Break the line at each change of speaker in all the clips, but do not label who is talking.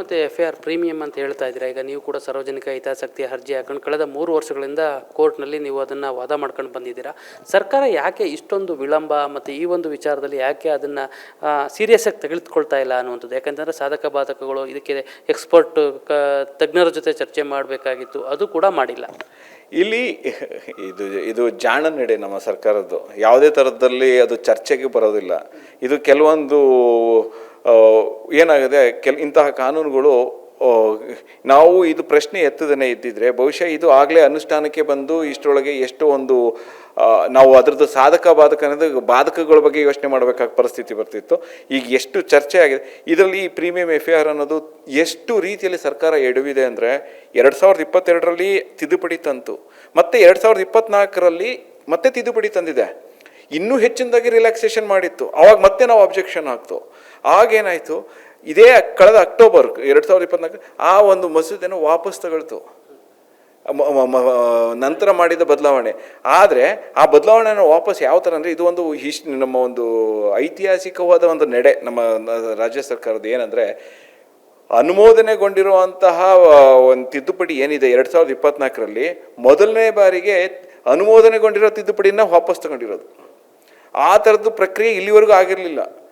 ಮತ್ತು F R premium ಅಂತ ಹೇಳ್ತಾ ಇದ್ದೀರಾ? ಈಗ ನೀವು ಕೂಡ ಸಾರ್ವಜನಿಕ ಹಿತಾಸಕ್ತಿ ಅರ್ಜಿ ಹಾಕೊಂಡು ಕಳೆದ ಮೂರು ವರ್ಷಗಳಿಂದ ಕೋರ್ಟ್ನಲ್ಲಿ ನೀವು ಅದನ್ನು ವಾದ ಮಾಡ್ಕೊಂಡು ಬಂದಿದ್ದೀರಾ? ಸರ್ಕಾರ ಯಾಕೆ ಇಷ್ಟೊಂದು ವಿಳಂಬ ಮತ್ತು ಈ ಒಂದು ವಿಚಾರದಲ್ಲಿ ಯಾಕೆ ಅದನ್ನು ಸೀರಿಯಸ್ ಆಗಿ ತೆಗೆದುಕೊಳ್ತಾ ಇಲ್ಲ ಅನ್ನುವಂಥದ್ದು? ಯಾಕಂತಂದರೆ ಸಾಧಕ ಬಾಧಕಗಳು, ಇದಕ್ಕೆ ಎಕ್ಸ್ಪರ್ಟ್ ಕ, ತಜ್ಞರ ಜೊತೆ ಚರ್ಚೆ ಮಾಡಬೇಕಾಗಿತ್ತು, ಅದು ಕೂಡ ಮಾಡಿಲ್ಲ.
ಇಲ್ಲಿ ಇದು ಇದು ಜಾಣ ನಡೆ ನಮ್ಮ ಸರ್ಕಾರದ್ದು. ಯಾವುದೇ ಥರದಲ್ಲಿ ಅದು ಚರ್ಚೆಗೆ ಬರೋದಿಲ್ಲ. ಇದು ಕೆಲವೊಂದು ಏನಾಗಿದೆ? ಕೆಲ, ಇಂತಹ ಕಾನೂನುಗಳು ನಾವು ಇದು ಪ್ರಶ್ನೆ ಎತ್ತದನೇ ಇದ್ದಿದ್ರೆ ಬಹುಶಃ ಇದು ಆಗಲೇ ಅನುಷ್ಠಾನಕ್ಕೆ ಬಂದು ಇಷ್ಟರೊಳಗೆ ಎಷ್ಟೋ ಒಂದು ನಾವು ಅದರದ್ದು ಸಾಧಕ ಬಾಧಕ ಅನ್ನೋದು ಬಾಧಕಗಳ ಬಗ್ಗೆ ಯೋಚನೆ ಮಾಡಬೇಕಾದ ಪರಿಸ್ಥಿತಿ ಬರ್ತಿತ್ತು. ಈಗ ಎಷ್ಟು ಚರ್ಚೆ ಆಗಿದೆ. ಇದರಲ್ಲಿ ಈ ಪ್ರೀಮಿಯಂ ಎಫ್ ಆರ್ ಅನ್ನೋದು ಎಷ್ಟು ರೀತಿಯಲ್ಲಿ ಸರ್ಕಾರ ಎಡವಿದೆ ಅಂದರೆ, ಎರಡು ಸಾವಿರದ ಇಪ್ಪತ್ತೆರಡರಲ್ಲಿ ತಿದ್ದುಪಡಿ ತಂತು. ಮತ್ತು ಎರಡು ಸಾವಿರದ ಇಪ್ಪತ್ತ್ನಾಲ್ಕರಲ್ಲಿ ಮತ್ತೆ ತಿದ್ದುಪಡಿ ತಂದಿದೆ. ಇನ್ನೂ ಹೆಚ್ಚಿನದಾಗಿ ರಿಲ್ಯಾಕ್ಸೇಷನ್ ಮಾಡಿತ್ತು. ಆವಾಗ ಮತ್ತೆ ನಾವು ಅಬ್ಜೆಕ್ಷನ್ ಹಾಕ್ತು. ಆಗೇನಾಯಿತು ಇದೇ ಕಳೆದ ಅಕ್ಟೋಬರ್ ಎರಡು ಸಾವಿರದ ಇಪ್ಪತ್ನಾಲ್ಕು ಆ ಒಂದು ಮಸೂದೆನ ವಾಪಸ್ ತಗೊಳ್ತು. ನಂತರ ಮಾಡಿದ ಬದಲಾವಣೆ. ಆದರೆ ಆ ಬದಲಾವಣೆನ ವಾಪಸ್ ಯಾವ ಥರ ಅಂದರೆ ಇದು ಒಂದು ನಮ್ಮ ಒಂದು ಐತಿಹಾಸಿಕವಾದ ಒಂದು ನಡೆ. ನಮ್ಮ ರಾಜ್ಯ ಸರ್ಕಾರದ ಏನಂದರೆ ಅನುಮೋದನೆಗೊಂಡಿರುವಂತಹ ಒಂದು ತಿದ್ದುಪಡಿ ಏನಿದೆ ಎರಡು ಸಾವಿರದ ಇಪ್ಪತ್ನಾಲ್ಕರಲ್ಲಿ ಮೊದಲನೇ ಬಾರಿಗೆ ಅನುಮೋದನೆಗೊಂಡಿರೋ ತಿದ್ದುಪಡಿನ ವಾಪಸ್ ತಗೊಂಡಿರೋದು. ಆ ಥರದ್ದು ಪ್ರಕ್ರಿಯೆ ಇಲ್ಲಿವರೆಗೂ ಆಗಿರಲಿಲ್ಲ.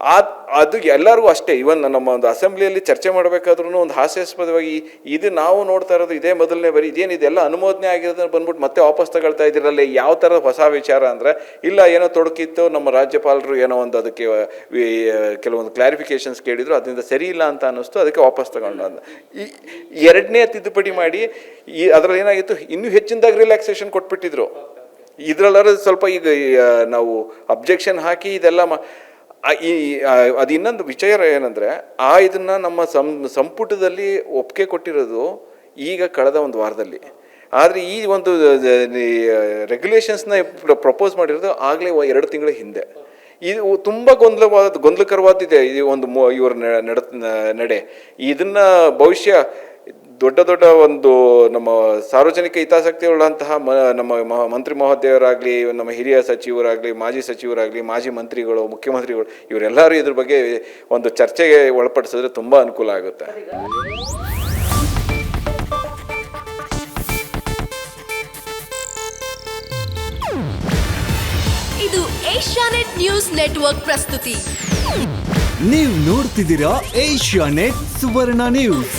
ಆ, ಅದು ಎಲ್ಲರಿಗೂ ಅಷ್ಟೇ. ಇವನ್ ನಮ್ಮ ಒಂದು ಅಸೆಂಬ್ಲಿಯಲ್ಲಿ ಚರ್ಚೆ ಮಾಡಬೇಕಾದ್ರೂ ಒಂದು ಹಾಸ್ಯಾಸ್ಪದವಾಗಿ ಇದು ನಾವು ನೋಡ್ತಾ ಇರೋದು ಇದೇ ಮೊದಲನೇ ಬರೀ ಇದೇನಿದೆಲ್ಲ ಅನುಮೋದನೆ ಆಗಿರೋದನ್ನ ಬಂದ್ಬಿಟ್ಟು ಮತ್ತೆ ವಾಪಸ್ ತಗೊಳ್ತಾ ಇದ್ದೀರಲ್ಲ, ಯಾವ ಥರ ಹೊಸ ವಿಚಾರ ಅಂದರೆ, ಇಲ್ಲ ಏನೋ ತೊಡಕಿತ್ತು, ನಮ್ಮ ರಾಜ್ಯಪಾಲರು ಏನೋ ಒಂದು ಅದಕ್ಕೆ ಕೆಲವೊಂದು ಕ್ಲಾರಿಫಿಕೇಶನ್ಸ್ ಕೇಳಿದ್ರು, ಅದರಿಂದ ಸರಿ ಇಲ್ಲ ಅಂತ ಅನ್ನಿಸ್ತು, ಅದಕ್ಕೆ ವಾಪಸ್ ತಗೊಂಡು ಅಂದ ಈ, ಎರಡನೇ ತಿದ್ದುಪಡಿ ಮಾಡಿ, ಈ, ಅದರಲ್ಲಿ ಏನಾಗಿತ್ತು, ಇನ್ನೂ ಹೆಚ್ಚಿನದಾಗಿ ರಿಲ್ಯಾಕ್ಸೇಷನ್ ಕೊಟ್ಬಿಟ್ಟಿದ್ರು. ಇದರಲ್ಲಾರ ಸ್ವಲ್ಪ ಈಗ ನಾವು ಅಬ್ಜೆಕ್ಷನ್ ಹಾಕಿ ಇದೆಲ್ಲ ಮ ಈ ಅದು ಇನ್ನೊಂದು ವಿಚಾರ ಏನಂದರೆ, ಆ ಇದನ್ನು ನಮ್ಮ ಸಂಪುಟದಲ್ಲಿ ಒಪ್ಪಿಗೆ ಕೊಟ್ಟಿರೋದು ಈಗ ಕಳೆದ ಒಂದು ವಾರದಲ್ಲಿ. ಆದರೆ ಈ ಒಂದು ರೆಗ್ಯುಲೇಷನ್ಸ್ನ ಪ್ರಪೋಸ್ ಮಾಡಿರೋದು ಆಗಲೇ ಎರಡು ತಿಂಗಳ ಹಿಂದೆ. ಇದು ತುಂಬ ಗೊಂದಲವಾದ ಗೊಂದಲಕರವಾದಿದೆ ಈ ಒಂದು ಇವರ ನಡ, ನಡೆ. ಇದನ್ನು ಭವಿಷ್ಯ ದೊಡ್ಡ ದೊಡ್ಡ ಒಂದು ನಮ್ಮ ಸಾರ್ವಜನಿಕ ಹಿತಾಸಕ್ತಿ ಉಳ್ಳಂತಹ ಮ ನಮ್ಮ ಮ- ಮಂತ್ರಿ ಮಹೋದಯರಾಗಲಿ ನಮ್ಮ ಹಿರಿಯ ಸಚಿವರಾಗಲಿ ಮಾಜಿ ಸಚಿವರಾಗಲಿ ಮಾಜಿ ಮಂತ್ರಿಗಳು ಮುಖ್ಯಮಂತ್ರಿಗಳು ಇವರೆಲ್ಲರೂ ಇದ್ರ ಬಗ್ಗೆ ಒಂದು ಚರ್ಚೆಗೆ ಒಳಪಡಿಸಿದ್ರೆ ತುಂಬ ಅನುಕೂಲ ಆಗುತ್ತೆ.
ಇದು ಏಷ್ಯಾನೆಟ್ ನ್ಯೂಸ್ ನೆಟ್ವರ್ಕ್ ಪ್ರಸ್ತುತಿ.
ನೀವು ನೋಡ್ತಿದ್ದೀರಾ ಏಷ್ಯಾ ನೆಟ್ ಸುವರ್ಣ ನ್ಯೂಸ್.